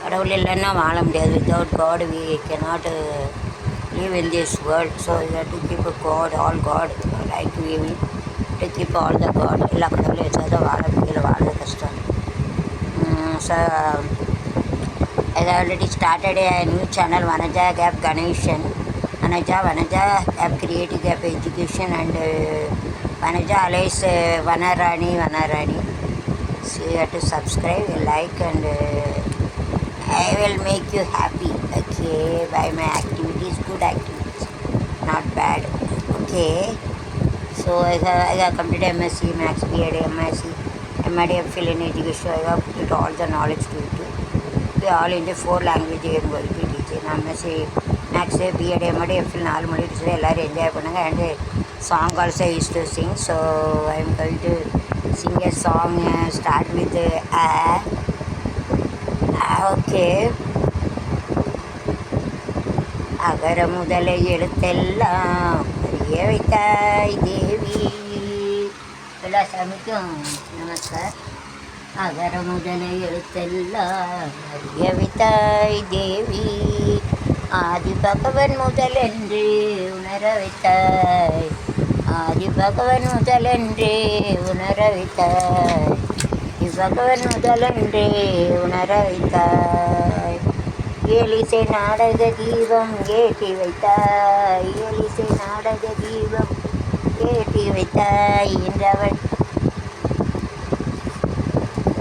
கடவுள் இல்லைன்னா வாழ முடியாது without God we K leave in this this so So you have all God like all God, keep all the God keep all the எல்லா கடவுளும் வச்சாத வாழ முடியல வாழ கஷ்டம் so I already started a new channel Vanaja cap Ganesan Vanaja Vanaja cap creative cap education and Vanaja alias Vanarani Vanarani so you have to subscribe like and I will make you happy. Okay, by my activities, good activities, not bad. Okay. So I got, I got completed MSc, Max BEd, MSc, MID, MPhil in education. I got put all the knowledge to it. We all in the four language and work with teaching. MSc, Max BEd, MID, MPhil, all modi teacher, all enjoy pannanga and the song also I used to sing. So I am going to sing a song. Uh, start with a. Uh, okay. அகர முதல எழுத்தெல்லாம் அறிய வைத்தாய் தேவி. எல்லா சாமிக்கும் நமஸ்கார். அகர முதல எழுத்தெல்லாம் அறிய வைத்தாய் தேவி. ஆதி பகவன் முதலென்று உணர வைத்தாய். ஆதி பகவன் முதலென்று உணர வைத்தாய். பகவன் முதலென்று உணர வைத்தாய் ஏலிசை நாடக தீபம் ஏற்றி வைத்தாய் ஏலிசை நாடக தீபம் ஏற்றி வைத்தாய் என்றவன்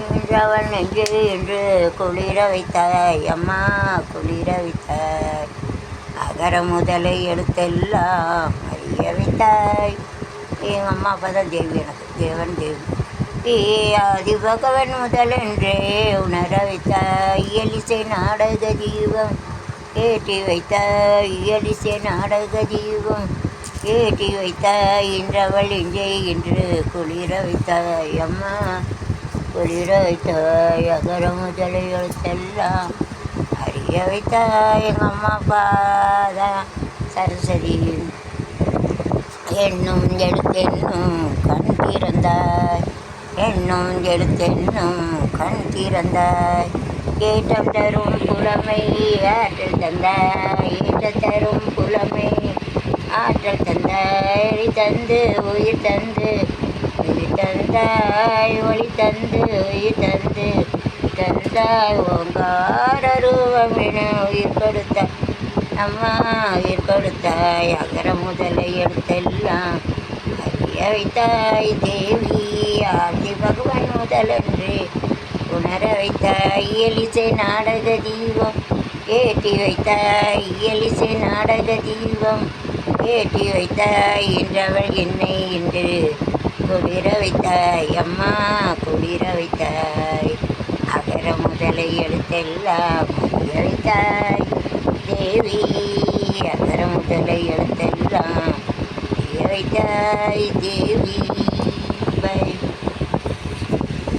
என்றவன் நெஞ்சு என்று குளிர வைத்தாய் அம்மா குளிர வைத்தாய் அகர முதலை எழுத்தெல்லாம் அறிய வைத்தாய் எங்கள் அம்மா அப்பா தான் தேவி எனக்கு தேவன் தேவி ஏ ஆதி பகவன் முதலென்றே உணர வைத்த இயலிசை நாடக தீபம் ஏற்றி வைத்த இயலிசை நாடக தீபம் ஏற்றி வைத்த இன்றவள் இங்கே இன்று குளிர வைத்தாய் அம்மா குளிர வைத்தாய் அகர முதலை எழுத்தெல்லாம் அறிய வைத்தாய் எங்கள் அம்மா பாதா சரஸ்வதி என்னும் எழுத்தென்னும் கண் திறந்தாய் என்னும் எழுத்தென்னும் கண் திறந்தாய். ஏற்றம் தரும் புலமை ஆற்றல் தந்தாய். ஏற்றம் தரும் புலமை ஆற்றல் தந்தாய். எழி தந்து உயிர் தந்து உயிர் தந்தாய். ஒளி தந்து உயிர் தந்து தந்தாய். ஓங்கார ரூபம் என உயிர் கொடுத்தாய். அம்மா உயிர் கொடுத்தாய். அகர முதலை எடுத்தெல்லாம் அறிய வைத்தாய். தேவி முதலன்று. உணர வைத்த இயலிசை நாடக தீபம் ஏற்றி வைத்த இயலிசை நாடக தீபம் ஏற்றி வைத்த என்றவள் என்னை என்று குளிர வைத்தாய் அம்மா குளிர வைத்தாய் அகர முதலை எழுத்தெல்லாம் வைத்தாய். தேவி அகர முதலை எழுத்தெல்லாம் வைத்தாய். தேவி பை